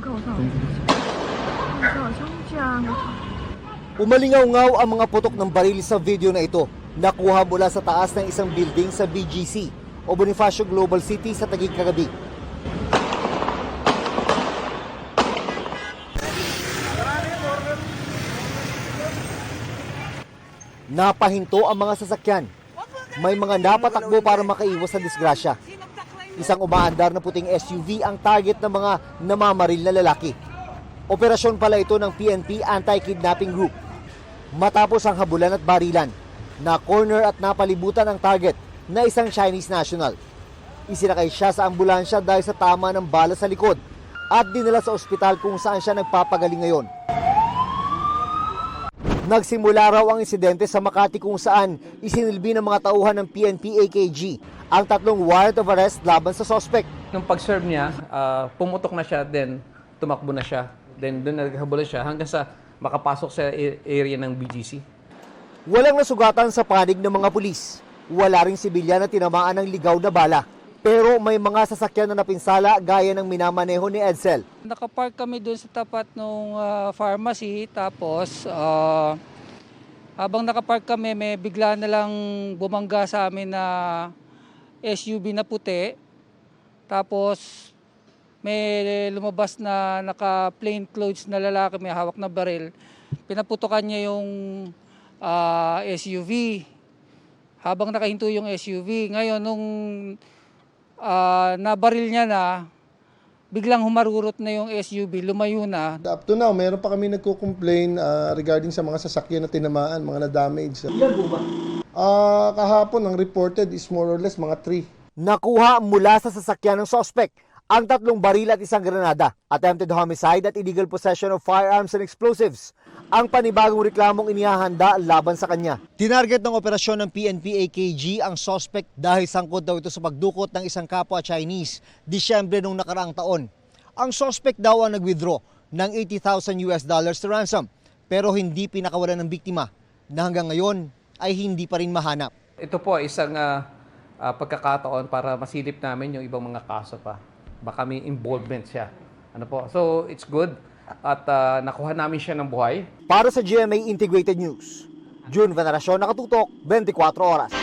Ugaw, ugaw. Ugaw, saan siya? Umalingaw-ngaw ang mga putok ng baril sa video na ito. Nakuha mula sa taas ng isang building sa BGC o Bonifacio Global City sa Taguig kagabi. Napahinto ang mga sasakyan. May mga napatakbo para makaiwas sa disgrasya. Isang umaandar na puting SUV ang target ng mga namamaril na lalaki. Operasyon pala ito ng PNP Anti-Kidnapping Group. Matapos ang habulan at barilan, na corner at napalibutan ang target na isang Chinese national. Isinakay siya sa ambulansya dahil sa tama ng bala sa likod at dinala sa ospital kung saan siya nagpapagaling ngayon. Nagsimula raw ang insidente sa Makati kung saan isinilbi ng mga tauhan ng PNP AKG ang tatlong warrant of arrest laban sa suspect. Nung pag-serve niya, ah, pumutok na siya, then tumakbo na siya. Then doon naghabulan siya hanggang sa makapasok sa area ng BGC. Walang nasugatan sa panig ng mga pulis. Wala ring sibilyan na tinamaan ng ligaw na bala. Pero may mga sasakyan na napinsala gaya ng minamaneho ni Edsel. Nakapark kami doon sa tapat ng pharmacy tapos ah, habang nakapark kami may bigla na lang bumangga sa amin na SUV na puti. Tapos may lumabas na naka plain clothes na lalaki may hawak na baril. Pinaputokan niya yung ah, SUV. Habang nakahinto yung SUV. Ngayon nung ah, nabaril niya na, biglang humarurot na yung SUV, lumayo na. Up to now, meron pa kami nagko-complain ah, regarding sa mga sasakyan na tinamaan, mga na-damage. Ilan po ba? kahapon, ang reported is more or less mga 3. Nakuha mula sa sasakyan ng suspect ang tatlong baril at isang granada, attempted homicide at illegal possession of firearms and explosives. Ang panibagong reklamong inihahanda laban sa kanya. Tinarget ng operasyon ng PNP AKG ang suspect dahil sangkot daw ito sa pagdukot ng isang kapwa Chinese Disyembre nung nakaraang taon. Ang suspect daw ang nag-withdraw ng 80,000 US dollars to ransom pero hindi pinakawalan ng biktima na hanggang ngayon ay hindi pa rin mahanap. Ito po ay isang ah, ah, pagkakataon para masilip namin yung ibang mga kaso pa. Baka may involvement siya. Ano po? So, it's good. At ah, nakuha namin siya ng buhay. Para sa GMA Integrated News, June Veneracion nakatutok 24 oras.